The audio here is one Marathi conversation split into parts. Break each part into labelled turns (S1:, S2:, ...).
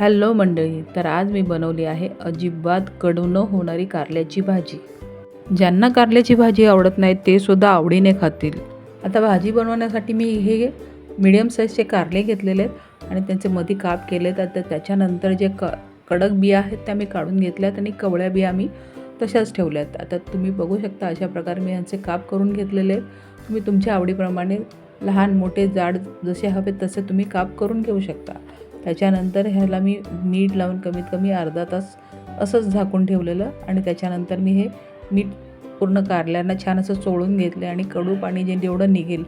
S1: हॅलो मंडळी तर आज मी बनवली आहे अजिबात कडू न होणारी कारल्याची भाजी. ज्यांना कारल्याची भाजी आवडत नाही ते सुद्धा आवडीने खातील. आता भाजी बनवण्यासाठी मी हे मिडियम साईजचे कारले घेतलेले आहेत आणि त्यांचे मध्ये काप केले तर त्याच्यानंतर जे क कडक बिया आहेत त्या मी काढून घेतल्यात आणि कवळ्या बिया मी तशाच ठेवल्यात आता तुम्ही बघू शकता अशा प्रकारे मी यांचे काप करून घेतलेले आहेत. तुम्ही तुमच्या आवडीप्रमाणे लहान मोठे जाड जसे हवे तसे तुम्ही काप करून घेऊ शकता. त्याच्यानंतर ह्याला मी मीठ लावून कमीत कमी अर्धा तास असंच झाकून ठेवलेलं आणि त्याच्यानंतर मी हे मीठ पूर्ण कारल्यांना छान असं चोळून घेतले आणि कडू पाणी जे जेवढं निघेल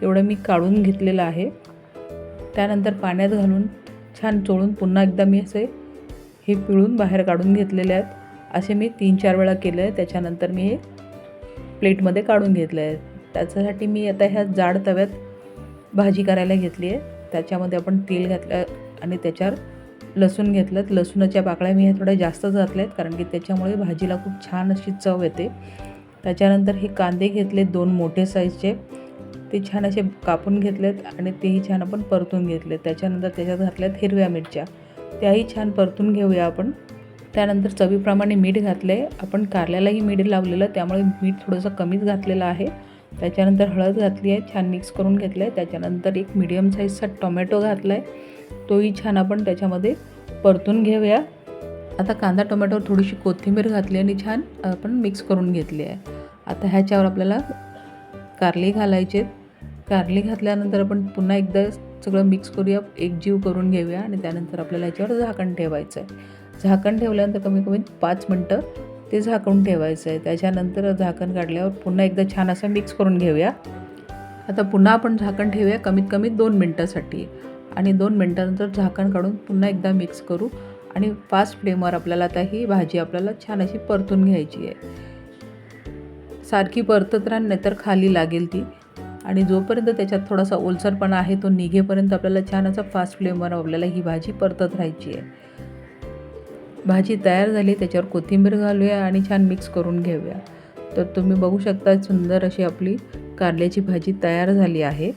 S1: तेवढं मी काढून घेतलेलं आहे. त्यानंतर पाण्यात घालून छान चोळून पुन्हा एकदा मी असे हे पिळून बाहेर काढून घेतलेले आहेत. असे मी तीन चार वेळा केलं आहे त्याच्यानंतर मी हे प्लेटमध्ये काढून घेतलं आहे त्याच्यासाठी मी आता ह्या जाड तव्यात भाजी करायला घेतली आहे त्याच्यामध्ये आपण तेल घातलं आणि त्याच्यावर लसूण घेतलं लसूणाच्या पाकळ्या मी ह्या थोड्या जास्त घातल्या आहेत कारण की त्याच्यामुळे भाजीला खूप छान अशी चव येते. त्याच्यानंतर हे कांदे घेतले दोन मोठे साईजचे ते छान असे कापून घेतलेत आणि तेही छान आपण परतून घेतले त्याच्यानंतर त्याच्यात घातल्यात हिरव्या मिरच्या. त्याही छान परतून घेऊया आपण. त्यानंतर चवीप्रमाणे मीठ घातले आपण कारल्यालाही मीठ लावलेलं त्यामुळे मीठ थोडंसं कमीच घातलेलं आहे. त्याच्यानंतर हळद घातली आहे छान मिक्स करून घेतलं आहे त्याच्यानंतर एक मिडियम साईजचा टोमॅटो घातला आहे तोही छान आपण त्याच्यामध्ये परतून घेऊया. आता कांदा टोमॅटोवर थोडीशी कोथिंबीर घातली आणि छान आपण मिक्स करून घेतली आहे. आता ह्याच्यावर आपल्याला कारली घालायचे कारली घातल्यानंतर आपण पुन्हा एकदा सगळं मिक्स करूया एकजीव करून घेऊया आणि त्यानंतर आपल्याला ह्याच्यावर झाकण ठेवायचं आहे. झाकण ठेवल्यानंतर कमी कमी पाच मिनटं ते झाकून ठेवायचं आहे. त्याच्यानंतर झाकण काढल्यावर पुन्हा एकदा छान असं मिक्स करून घेऊया. आता पुन्हा आपण झाकण ठेवूया कमीत कमी दोन मिनटासाठी. आणि दोन मिनटानंतर झाकण काढून पुन्हा एकदा मिक्स करू. आणि फास्ट फ्लेमवर आपल्याला आता ही भाजी आपल्याला छान अशी परतून घ्यायची आहे. सारखी परतत राहा नाहीतर खाली लागेल ती. आणि जोपर्यंत त्याच्यात थोडासा ओलसरपणा आहे तो निघेपर्यंत आपल्याला छान असा फास्ट फ्लेमवर आपल्याला ही भाजी परतत राहायची आहे. भाजी तयार झाली त्याच्यावर कोथिंबीर घालूया आणि छान मिक्स करून घेऊया. तर तुम्ही बघू शकता सुंदर अशी आपली कारल्याची भाजी तयार झाली आहे.